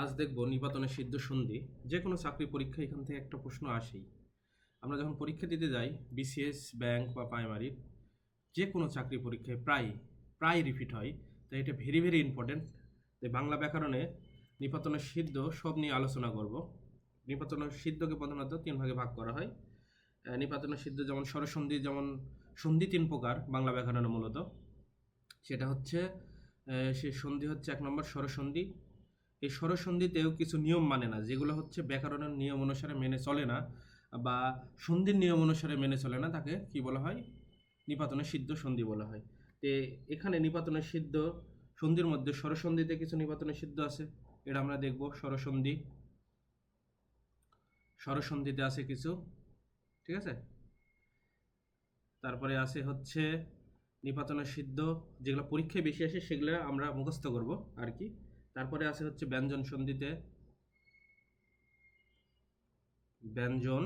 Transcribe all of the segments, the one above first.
আজ দেখব নিপাতনের সিদ্ধ সন্ধি যে কোনো চাকরি পরীক্ষা এখান থেকে একটা প্রশ্ন আসেই। আমরা যখন পরীক্ষা দিতে যাই বিসিএস ব্যাংক বা প্রাইমারির যে কোনো চাকরি পরীক্ষায় প্রায় প্রায় রিপিট হয়। তাই এটা ভেরি ভেরি ইম্পর্টেন্ট তাই বাংলা ব্যাকরণে নিপাতনের সিদ্ধ সব নিয়ে আলোচনা করব। নিপাতনের সিদ্ধকে প্রধানত তিন ভাগে ভাগ করা হয়। নিপাতনের সিদ্ধ যেমন স্বরসন্ধি, যেমন সন্ধি তিন প্রকার বাংলা ব্যাকরণে মূলত। সেটা হচ্ছে সে সন্ধি হচ্ছে এক নম্বর স্বরসন্ধি এই স্বরসন্ধিতেও কিছু নিয়ম মানে না, যেগুলো হচ্ছে ব্যাকরণের নিয়ম অনুসারে মেনে চলে না বা সন্ধির নিয়ম অনুসারে মেনে চলে না, তাকে কি বলা হয়? নিপাতনের সিদ্ধ সন্ধি বলা হয়। তে এখানে নিপাতনের সিদ্ধ, সন্ধির মধ্যে স্বরসন্ধিতে কিছু নিপাতনের সিদ্ধ আছে। এটা আমরা দেখব স্বরসন্ধি। স্বরসন্ধিতে আছে কিছু, ঠিক আছে? তারপরে আছে হচ্ছে নিপাতনের সিদ্ধ, যেগুলো পরীক্ষায় বেশি আসে সেগুলো আমরা মুখস্থ করব আর কি। তারপরে আছে হচ্ছে ব্যঞ্জন সন্ধিতে। ব্যঞ্জন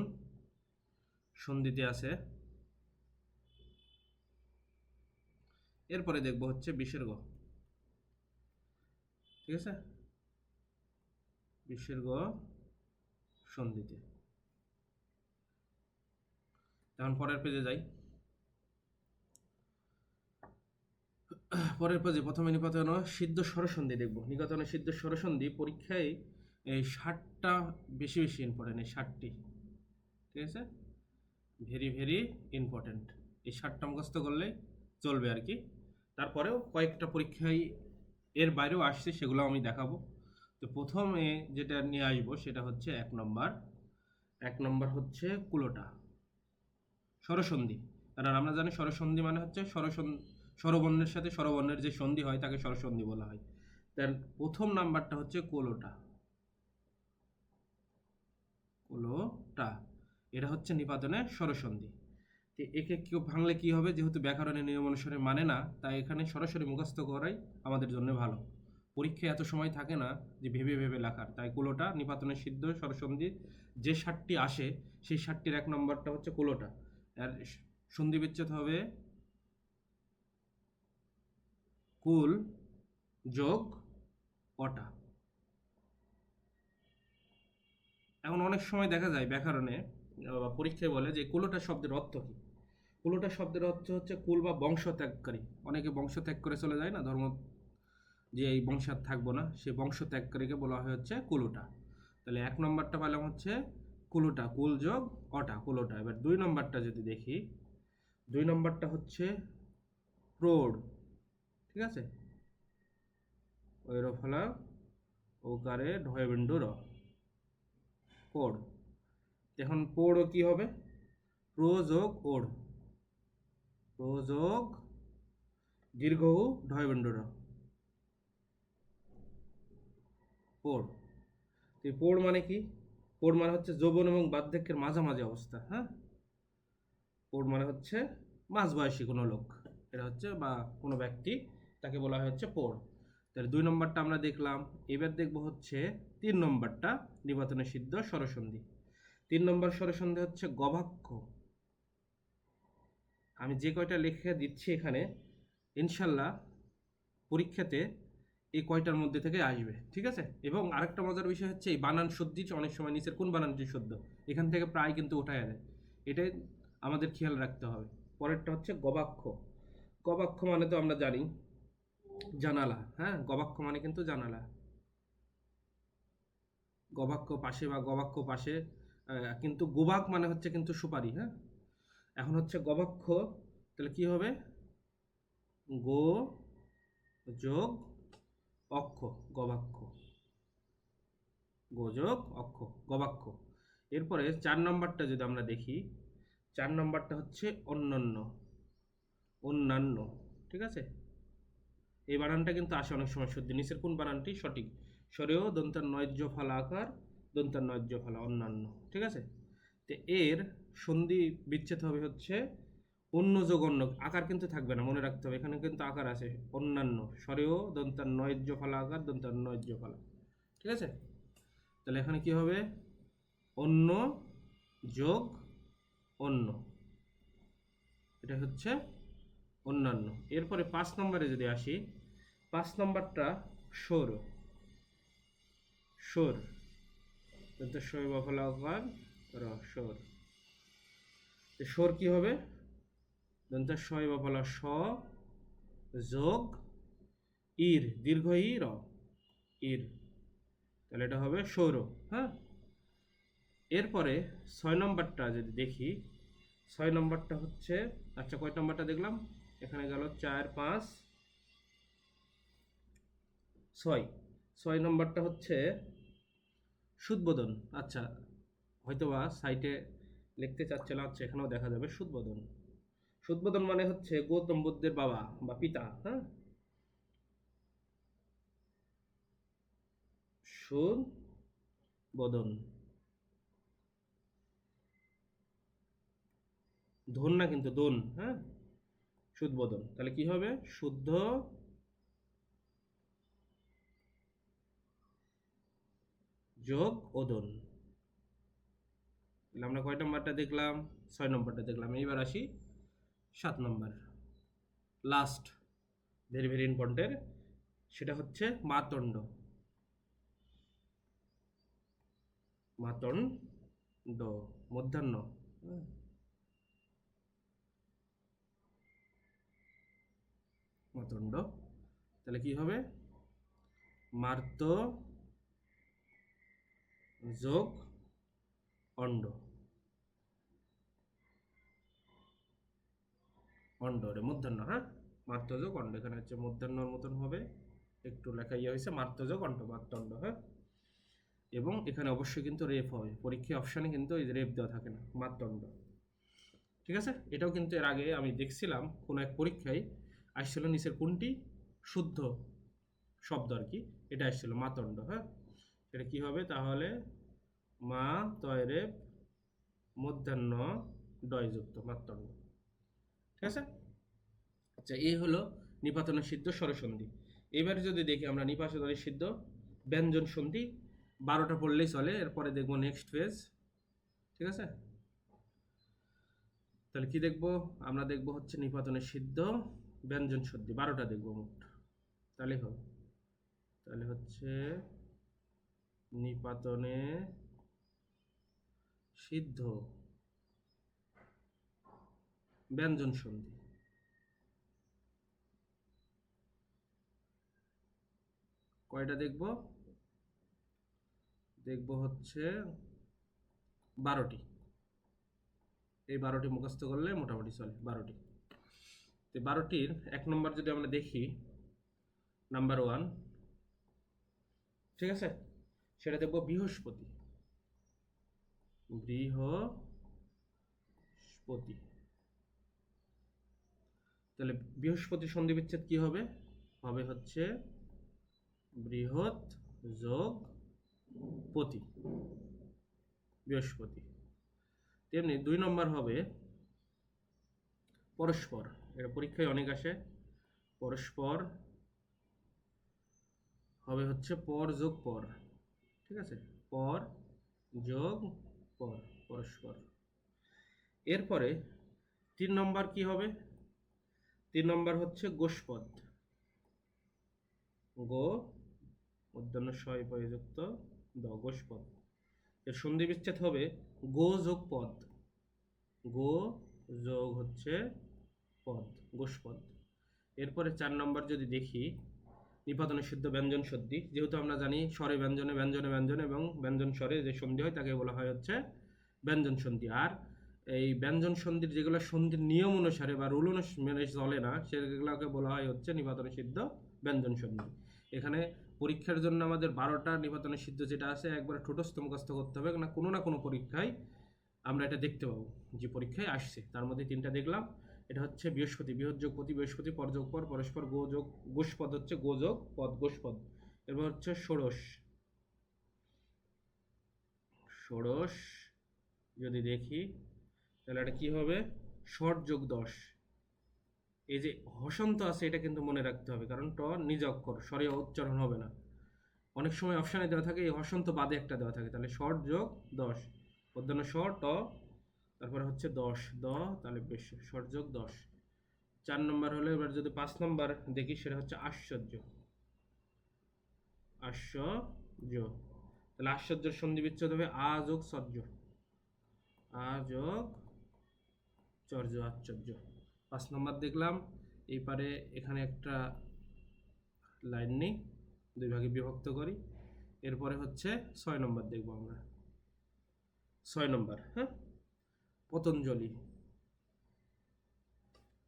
সন্ধিতে আছে। এরপরে দেখব হচ্ছে বিসর্গ ঠিক আছে? বিসর্গ সন্ধিতে। এখন পরের পেজে যাই। পরের পেজে প্রথমে নিপাতন, সিদ্ধ স্বরসন্ধি দেখব। নিপাতনের সিদ্ধ স্বরসন্ধি পরীক্ষায়, এই ষাটটা বেশি বেশি ইম্পর্টেন্ট এই ষাটটি। ঠিক আছে? ভেরি ভেরি ইম্পর্টেন্ট এই ষাটটা মুখস্থ করলে চলবে আর কি। তারপরেও কয়েকটা পরীক্ষায় এর বাইরেও আসছে, সেগুলো আমি দেখাবো। তো প্রথমে যেটা নিয়ে আসব, সেটা হচ্ছে এক নম্বর। এক নম্বর হচ্ছে কুলোটা। স্বরসন্ধি। কারণ আমরা জানি স্বরসন্ধি মানে হচ্ছে স্বরসন্ধি স্বরবর্ণের সাথে স্বরবর্ণের যে সন্ধি হয়, তাকে স্বরসন্ধি বলা হয়। তার প্রথম নাম্বারটা হচ্ছে কোলোটা। কোলোটা, এটা হচ্ছে নিপাতনের স্বরসন্ধি। তো একে কেউ ভাঙলে কি হবে? যেহেতু ব্যাকরণের নিয়ম অনুসারে মানে না, তাই এখানে সরাসরি মুখস্থ করাই আমাদের জন্য ভালো। পরীক্ষায় এত সময় থাকে না যে ভেবে ভেবে লেখার। তাই কোলোটা নিপাতনের সিদ্ধ, স্বরসন্ধি, যে ষাটটি আসে, সেই ষাটটির এক নম্বরটা হচ্ছে কোলোটা। আর সন্ধি বিচ্ছেদ হবে কুল যোগ অটা এখন অনেক সময় দেখা যায় ব্যাকরণে বা পরীক্ষায় বলে যে কুলোটা শব্দের অর্থ কি? কুলোটা শব্দের অর্থ হচ্ছে কুল বা বংশ ত্যাগকারী অনেকে বংশ ত্যাগ করে চলে যায় না, ধর্ম যে এই বংশ থাকব না, সে বংশ ত্যাগকারীকে বলা হয় হচ্ছে কুলোটা। তাহলে এক নম্বরটা পেলাম হচ্ছে কুলোটা, কুল যোগ অটা কুলোটা। এবার দুই নম্বরটা যদি দেখি, দুই নম্বরটা হচ্ছে প্রৌঢ়। ঠিক আছে? ঐরফলা ওকারে ঢয়বিন্দু র পোড় এখন পোড়ও কি হবে? প্রযোগ ওড় দীর্ঘ উ ঢয়বিন্দু র পোড় তো মানে কি? পোড় মানে হচ্ছে যৌবন এবং বার্ধক্যের মাঝামাঝি অবস্থা হ্যাঁ? পোড় মানে হচ্ছে মাঝবয়সী কোনো লোক। এটা হচ্ছে বা কোনো ব্যক্তি তাকে বলা হচ্ছে পোড় তাহলে দুই নম্বরটা আমরা দেখলাম। এবার দেখব হচ্ছে তিন নম্বরটা নির্বাচনের সিদ্ধ স্বরসন্ধি। তিন নম্বর স্বরসন্ধি হচ্ছে গবাক্ষ। আমি যে কয়টা লেখা দিচ্ছি এখানে, ইনশাল্লাহ পরীক্ষাতে এই কয়টার মধ্যে থেকে আসবে, ঠিক আছে? এবং আরেকটা মজার বিষয় হচ্ছে এই বানান শুদ্ধি অনেক সময় নিচের কোন বানানটি শুদ্ধ এখান থেকে প্রায় কিন্তু উঠায় দেয় এটাই আমাদের খেয়াল রাখতে হবে। পরেরটা হচ্ছে গবাক্ষ। গবাক্ষ মানে তো আমরা জানি জানালা হ্যাঁ? গবাক্ষ মানে কিন্তু জানালা। গবাক্ষ পাশে বা গবাক্ষ পাশে কিন্তু গোবাক মানে হচ্ছে কিন্তু সুপারি হ্যাঁ? এখন হচ্ছে গবাক্ষ, তাহলে কি হবে? গো যোগ অক্ষ, গবাক্ষ। গোযোগ অক্ষ, গবাক্ষ। এরপরে চার নম্বরটা যদি আমরা দেখি, চার নম্বরটা হচ্ছে অন্যান্য অন্যান্য, ঠিক আছে? এই বানানটা কিন্তু আসে অনেক সময় শুদ্ধ নিচের কোন বানানটি সঠিক? স্বরেও দন্তার নৈজ্য ফলা আকার, দন্তার নৈজ্য ফলা অন্যান্য, ঠিক আছে? তো এর সন্ধি বিচ্ছেদ হবে হচ্ছে অন্য যোগ অন্য, আকার কিন্তু থাকবে না, মনে রাখতে হবে। এখানে কিন্তু আকার আছে, অন্যান্য। স্বরেও দন্তার নৈজ্য ফলা আকার, দন্তার নৈজ্য ফলা, ঠিক আছে? তাহলে এখানে কি হবে? অন্য যোগ অন্য, এটা হচ্ছে অন্যান্য। এরপরে পাঁচ নম্বরে যদি আসি পাঁচ নম্বরটা সৌর। সুর। সই বফলা র সুর। সুর কি হবে? দন্ত সই বফলা স, যোগ, ইর, দীর্ঘ ই র ইর। তাহলে এটা হবে সৌর হ্যাঁ? এরপরে ছয় নম্বরটা যদি দেখি, ছয় নম্বরটা হচ্ছে আচ্ছা কয় নম্বরটা দেখলাম? এখানে গেল চার, পাঁচ ছয়। ছয় নম্বরটা হচ্ছে সুদবোধন। আচ্ছা হয়তোবা সাইটে লিখতে চাচ্ছিলাম আচ্ছা এখানেও দেখা যাবে সুদবোধন। সুদবোধন মানে হচ্ছে গৌতম বুদ্ধের বাবা বা পিতা হ্যাঁ? সুদ বদন ধন না কিন্তু দন হ্যাঁ? সুদবোধন। তাহলে কি হবে? শুদ্ধ যোগ ওদন। তাহলে আমরা কয় নম্বরটা দেখলাম? ছয় নম্বরটা দেখলাম। এইবার আসি সাত নম্বর। লাস্ট ভেরি ভেরি ইম্পর্টেন্ট সেটা হচ্ছে মাতণ্ড। মাতণ্ড, মধ্যাহ্ন। মাতণ্ড। তাহলে কি হবে? মার্ত যোগ অণ্ড। অণ্ড রে, মধ্যাহ্ন হ্যাঁ? মার্তযোগ অণ্ড। এখানে হচ্ছে মধ্যাহ্নর মতন হবে। একটু লেখা ইয়ে হয়েছে মার্তযোগ অণ্ড মার্তণ্ড হ্যাঁ? এবং এখানে অবশ্যই কিন্তু রেপ হবে। পরীক্ষা অপশানে কিন্তু এই রেপ দেওয়া থাকে না মারদণ্ড ঠিক আছে? এটাও কিন্তু এর আগে আমি দেখছিলাম, কোনো এক পরীক্ষায় আসছিল নিচের কোনটি? শুদ্ধ শব্দ আর কি। এটা আসছিল মাতণ্ড হ্যাঁ? এটা কি হবে? তাহলে মা তয় রেপ মধ্যাহ্ন ডয়যুক্ত মাতণ্ড ঠিক আছে? আচ্ছা এই হলো নিপাতনের সিদ্ধ স্বরসন্ধি। এবারে যদি দেখি আমরা নিপাতনের সিদ্ধ, ব্যঞ্জন সন্ধি, বারোটা পড়লেই চলে, এরপরে দেখব নেক্সট পেজ ঠিক আছে? তাহলে কি দেখব? আমরা দেখব হচ্ছে নিপাতনের সিদ্ধ, ব্যঞ্জন সন্ধি, বারোটা দেখব মোট। তাহলে হবে। তাহলে হচ্ছে নিপাতনে সিদ্ধ। ব্যঞ্জন সন্ধি। কয়টা দেখব? দেখব হচ্ছে বারোটি। এই বারোটি মুখস্থ করলে মোটামুটি চলে, বারোটি। তো বারোটির এক নম্বর যদি আমরা দেখি নাম্বার ওয়ান ঠিক আছে? সেটা দেখব বৃহস্পতি। বৃহস্পতি। তাহলে বৃহস্পতি সন্ধি বিচ্ছেদ কি হবে? হবে হচ্ছে বৃহৎ যোগ পতি বৃহস্পতি। তেমনি দুই নম্বর হবে পরস্পর। এটা পরীক্ষায় অনেক আসে। পরস্পর হবে হচ্ছে পর যোগ পর। ঠিক আছে? পর, যোগ, পর, পরস্পর। এরপরে তিন নম্বর কি হবে? তিন নম্বর হচ্ছে গোষ্পদ। গো মধ্যাহ্ন ছয় প্রযুক্ত দ, গোষ্পদ। এর সন্ধি বিচ্ছেদ হবে গো যোগ পদ। গো যোগ হচ্ছে পদ, গোষ্পদ। এরপরে চার নম্বর যদি দেখি নিপাতনের সিদ্ধ ব্যঞ্জন সন্ধি যেহেতু আমরা জানি স্বরে ব্যঞ্জনে ব্যঞ্জনে ব্যঞ্জন এবং ব্যঞ্জন স্বরে যে সন্ধি হয় তাকে বলা হয় হচ্ছে ব্যঞ্জন সন্ধি। আর এই ব্যঞ্জন সন্ধির যেগুলো সন্ধির নিয়ম অনুসারে বা রুল অনুসারে চলে না, সেগুলোকে বলা হয় হচ্ছে নিপাতনের সিদ্ধ ব্যঞ্জন সন্ধি। এখানে পরীক্ষার জন্য আমাদের বারোটা নিপাতনের সিদ্ধ যেটা আছে একবারে ঠোঁটস্থ মুখস্থ করতে হবে না কোনো না কোনো পরীক্ষায় আমরা এটা দেখতে পাবো, যে পরীক্ষায় আসছে। তার মধ্যে তিনটা দেখলাম। এটা হচ্ছে বৃহস্পতি বৃহৎযোগ প্রতি বৃহস্পতি পরযোগ পর, পরস্পর গোযোগ গোষ্পদ হচ্ছে গোযোগ পদ গোষ্পদ। এরপর হচ্ছে ষোড়শ। ষোড়শ যদি দেখি, তাহলে এটা কি হবে? ষট যোগ দশ। এই যে হসন্ত আছে, এটা কিন্তু মনে রাখতে হবে, কারণ ট নিজ অক্ষর, স্বরে উচ্চারণ হবে না। অনেক সময় অপশানে দেওয়া থাকে, এই হসন্ত বাদে একটা দেওয়া থাকে, তাহলে শর্ট যোগ দশ। মধ্যাহ্ন শ ট তারপরে হচ্ছে দশ, দ, তাহলে বেশ শর্ট যোগ দশ। চার নম্বর হলো, এবার যদি পাঁচ নম্বর দেখি, সেটা হচ্ছে আশ্চর্য। আশ্চর্য। তাহলে আশ্চর্যের সন্ধি বিচ্ছেদ হবে, আ যোগ সহ্য। আ যোগ চর্য আশ্চর্য। পাঁচ নম্বর দেখলাম এই পারে এখানে একটা লাইন নেই, দুই ভাগে বিভক্ত করি। এরপরে হচ্ছে ছয় নম্বর দেখব আমরা। ছয় নম্বর হ্যাঁ? পতঞ্জলি।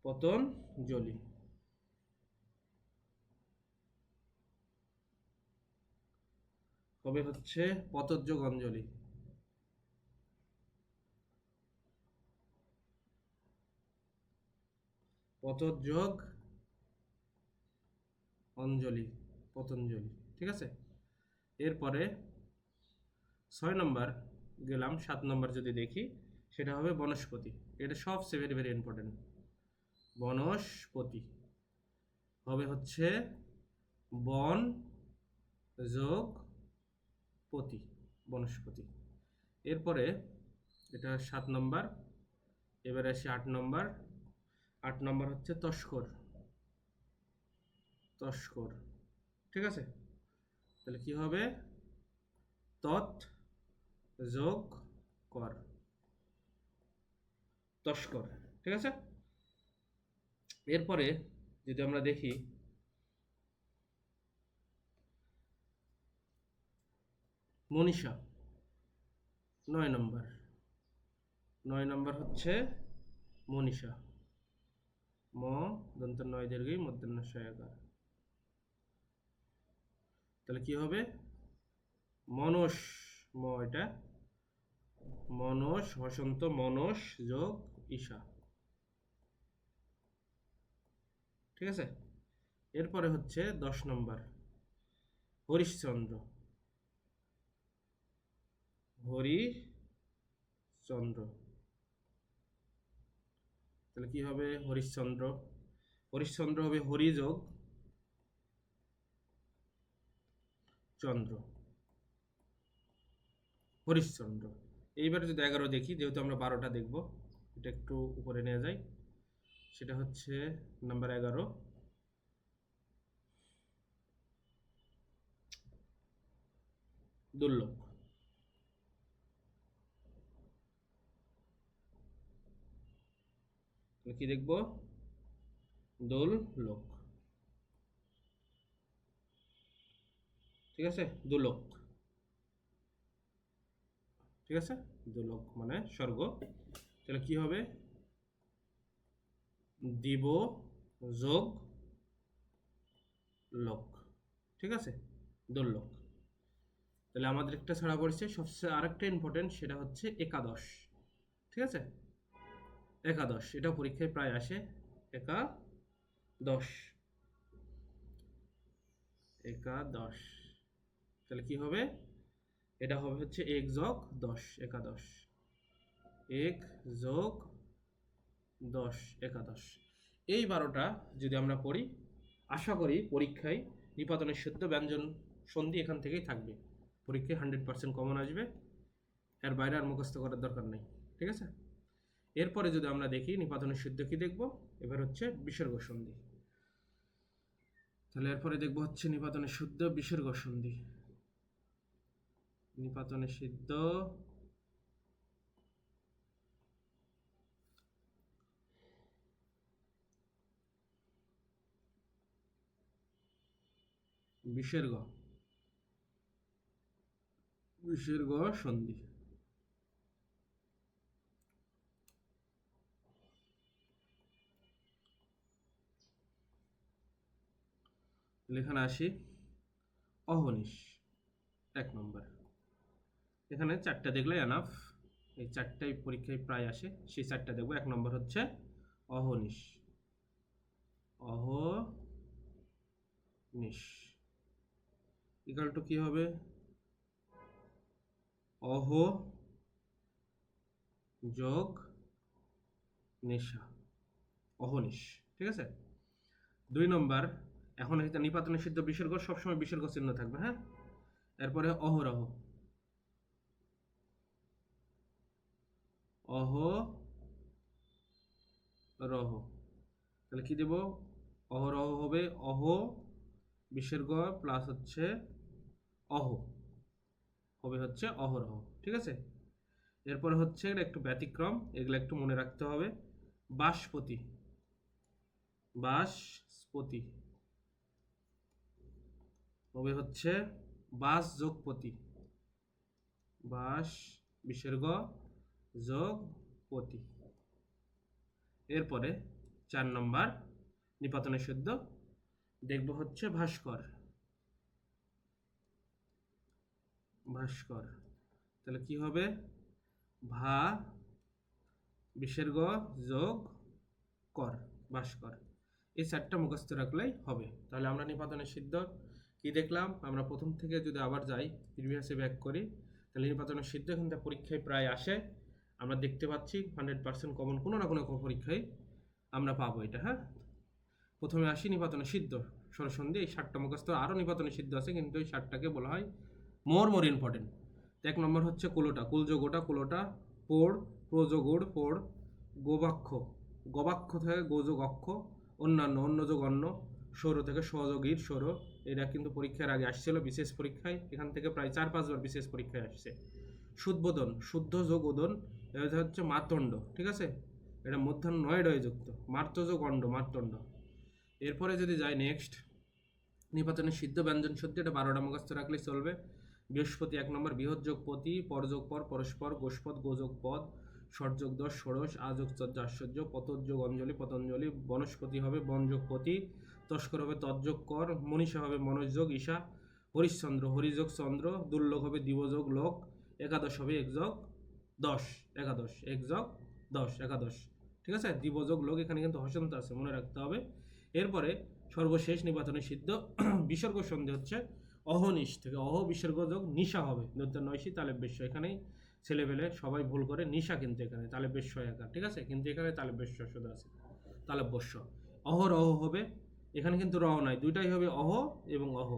পতঞ্জলি। হবে হচ্ছে? পতজ্যোগ অঞ্জলি পতযোগ অঞ্জলি, পতঞ্জলি, ঠিক আছে? এরপরে ছয় নম্বর, গেলাম সাত নম্বর যদি দেখি সেটা হবে বনস্পতি। এটা সবচেয়ে ভেরি ভেরি ইম্পর্টেন্ট বনস্পতি। হবে হচ্ছে বন যোগ পতি, বনস্পতি। এরপরে এটা সাত নম্বর, এবারে আসি আট নম্বর। আট নম্বর হচ্ছে তস্কর। তস্কর। ঠিক আছে? তাহলে কি হবে? তৎ যোগ কর। তস্কর, ঠিক আছে? এরপরে যদি আমরা দেখি, মনীষা, নয় নম্বর। নয় নম্বর হচ্ছে মনীষা। ম, দন্ত নয় দীর্ঘই মধ্যাহ্ন সহায়কার তাহলে কি হবে? মনস, ম এটা। মনস বসন্ত মনস যোগ ঈশা। ঠিক আছে? এরপরে হচ্ছে দশ নম্বর। হরিশচন্দ্র। হরিচন্দ্র তাহলে কি হবে হরিশচন্দ্র? হরিশচন্দ্র হবে হরিযোগ। চন্দ্র। হরিশচন্দ্র। এইবার যদি এগারো দেখি, যেহেতু আমরা বারোটা দেখব। এটা একটু উপরে নিয়ে যাই। সেটা হচ্ছে নাম্বার এগারো। দুর্লভ। কি দেখব? দোল লোক ঠিক আছে? দুলোক ঠিক আছে? দুলোক মানে স্বর্গ। তাহলে কি হবে? দিব যোগ লোক ঠিক আছে? দুর্লোক তাহলে আমাদের একটা ছাড়া পড়ছে। সবচেয়ে আরেকটা ইম্পর্টেন্ট সেটা হচ্ছে একাদশ, ঠিক আছে? একাদশ, এটা পরীক্ষায় প্রায় আসে। একাদশ। একাদশ। তাহলে কি হবে? এটা হবে হচ্ছে এক যোগ দশ, একাদশ। এক যোগ দশ, একাদশ। এই বারোটা যদি আমরা পড়ি, আশা করি পরীক্ষায় নিপাতনের শুদ্ধ ব্যঞ্জন সন্ধি এখান থেকেই থাকবে। পরীক্ষায় হান্ড্রেড পার্সেন্ট কমন আসবে। এর বাইরে আর মুখস্থ করার দরকার নেই, ঠিক আছে? এরপরে যদি আমরা দেখি নিপাতনের শুদ্ধ কি দেখব? এবার হচ্ছে বিসর্গ সন্ধি। তাহলে এরপরে দেখব হচ্ছে নিপাতনের শুদ্ধ বিসর্গ সন্ধি। নিপাতনের সিদ্ধ বিসর্গ বিসর্গ সন্ধি। এখানে আসি। অহনিশ, এক নম্বর। এখানে চারটা দেখলে এনাফ এই চারটাই পরীক্ষায় প্রায় আসে। সেই চারটা দেখব। এক নম্বর হচ্ছে অহনিশ। অহনিশ। ইকাল টু কি হবে? অহ যোগ নেশা। অহনিশ ঠিক আছে? দুই নম্বর, এখন এটা নিপাতনে সিদ্ধ বিসর্গ সবসময় বিসর্গ চিহ্ন থাকবে হ্যাঁ? এরপরে অহরহ অহ রহ। তাহলে কি দেব? অহরহ হবে, অহ বিসর্গ প্লাস হচ্ছে অহ। হবে হচ্ছে অহরহ, ঠিক আছে? এরপর হচ্ছে এটা একটু ব্যতিক্রম, এগুলো একটু মনে রাখতে হবে। বাসপতি বাসপতি হবে হচ্ছে বাস যোগপতি বাস বিসর্গ যোগ পতি এরপরে চার নম্বর, নিপাতনের শুদ্ধ দেখব হচ্ছে ভাস্কর। ভাস্কর। তাহলে কি হবে? ভা বিসর্গ যোগ কর, ভাস্কর। এই চারটা মুখস্থ রাখলেই হবে। তাহলে আমরা নিপাতনের সিদ্ধ কি দেখলাম? আমরা প্রথম থেকে যদি আবার যাই প্রিভিয়াসে ব্যাক করি, তাহলে নিপাতনের সিদ্ধ থেকে পরীক্ষায় প্রায় আসে। আমরা দেখতে পাচ্ছি হান্ড্রেড পার্সেন্ট কমন কোনো না কোনো পরীক্ষায় আমরা পাবো এটা হ্যাঁ? প্রথমে আসি নিপাতনের সিদ্ধ। সরসন্ধি এই ষাটটা মুখস্থ আরও নিপাতনে সিদ্ধ আছে, কিন্তু এই ষাটটাকে বলা হয় মোর মোর ইম্পর্টেন্ট এক নম্বর হচ্ছে কুলোটা কুলযোগোটা কুলোটা, পোড় প্রযোগুড় পোড়, গোবাক্ষ। গবাক্ষ থেকে গোযোগ অক্ষ অন্যান্য অন্যযোগ অন্য সৌর থেকে সহযোগীর সৌর এরা কিন্তু পরীক্ষার আগে আসছিল, বিশেষ পরীক্ষায়। এখান থেকে প্রায় চার, পাঁচবার বিশেষ পরীক্ষায় আসছে। সুদবোধন শুদ্ধ যোগ ওদন এটা হচ্ছে মাতণ্ড, ঠিক আছে? এটা মধ্যাহ্ন নয় ডয়ে যুক্ত মার্তযোগ অণ্ড মার্তণ্ড এরপরে যদি যাই নেক্সট নিপাতনের সিদ্ধ ব্যঞ্জন সত্যি এটা বারোটা মুখস্থ রাখলে চলবে। বৃহস্পতি এক নম্বর, বৃহৎ যোগ পতি পরযোগ পর, পরস্পর, গোষ্পদ গোযোগ পদ ষটযোগ দশ, ষোড়শ আযোগ চর্য আশ্চর্য পতযোগ অঞ্জলি, পতঞ্জলি, বনস্পতি হবে বনযোগ পতি, তস্কর হবে তৎযোগ কর, মনীষা হবে মনোযোগ ঈশা, হরিশ্চন্দ্র হরিযোগ চন্দ্র দুর্লোক হবে দিবযোগ লোক, একাদশ হবে একযোগ দশ, একাদশ একযোগ দশ, একাদশ। ঠিক আছে? দিবযোগ লোক এখানে কিন্তু হসন্ত আছে, মনে রাখতে হবে। এরপরে সর্বশেষ নির্বাচনের সিদ্ধ বিসর্গ সন্ধি হচ্ছে অহনিশ থেকে। অহ বিসর্গ যোগ নিশা হবে। দৈত্য নয়সী তালে বেশ্য। এখানেই ছেলেবেলে সবাই ভুল করে নিশা কিন্তু এখানে তালে বেশ্য একা, ঠিক আছে? কিন্তু এখানে তালে বেশ্য শুধু আছে তালে বস্য অহর অহ হবে। এখানে কিন্তু রহ নাই। দুইটাই হবে অহ এবং অহ।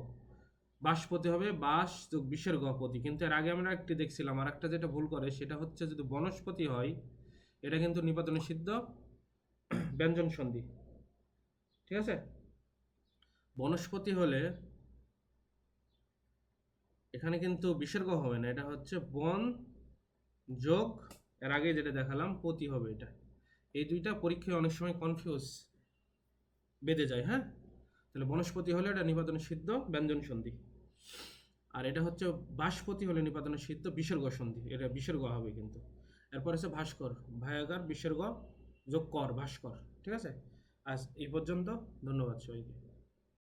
বাসপতি হবে, বাস যোগ বিসর্গপতি কিন্তু এর আগে আমরা একটি দেখছিলাম আর একটা যেটা ভুল করে, সেটা হচ্ছে যদি বনস্পতি হয়, এটা কিন্তু নিপাতনে সিদ্ধ ব্যঞ্জন সন্ধি। ঠিক আছে? বনস্পতি হলে এখানে কিন্তু বিসর্গ হবে না, এটা হচ্ছে বন যোগ, এর আগে যেটা দেখালাম, পতি হবে এটা। এই দুইটা পরীক্ষায় অনেক সময় কনফিউজ বেঁধে যায় হ্যাঁ? তাহলে বনস্পতি হলে এটা নিপাতন সিদ্ধ, ব্যঞ্জন সন্ধি। আর এটা হচ্ছে বাসপতি হলে নিপাতন সিদ্ধ, বিসর্গ সন্ধি, এটা বিসর্গ হবে কিন্তু। এরপর আছে ভাস্কর ভায়াগার বিসর্গ যোগ কর, ভাস্কর, ঠিক আছে? আজ এই পর্যন্ত। ধন্যবাদ সবাইকে।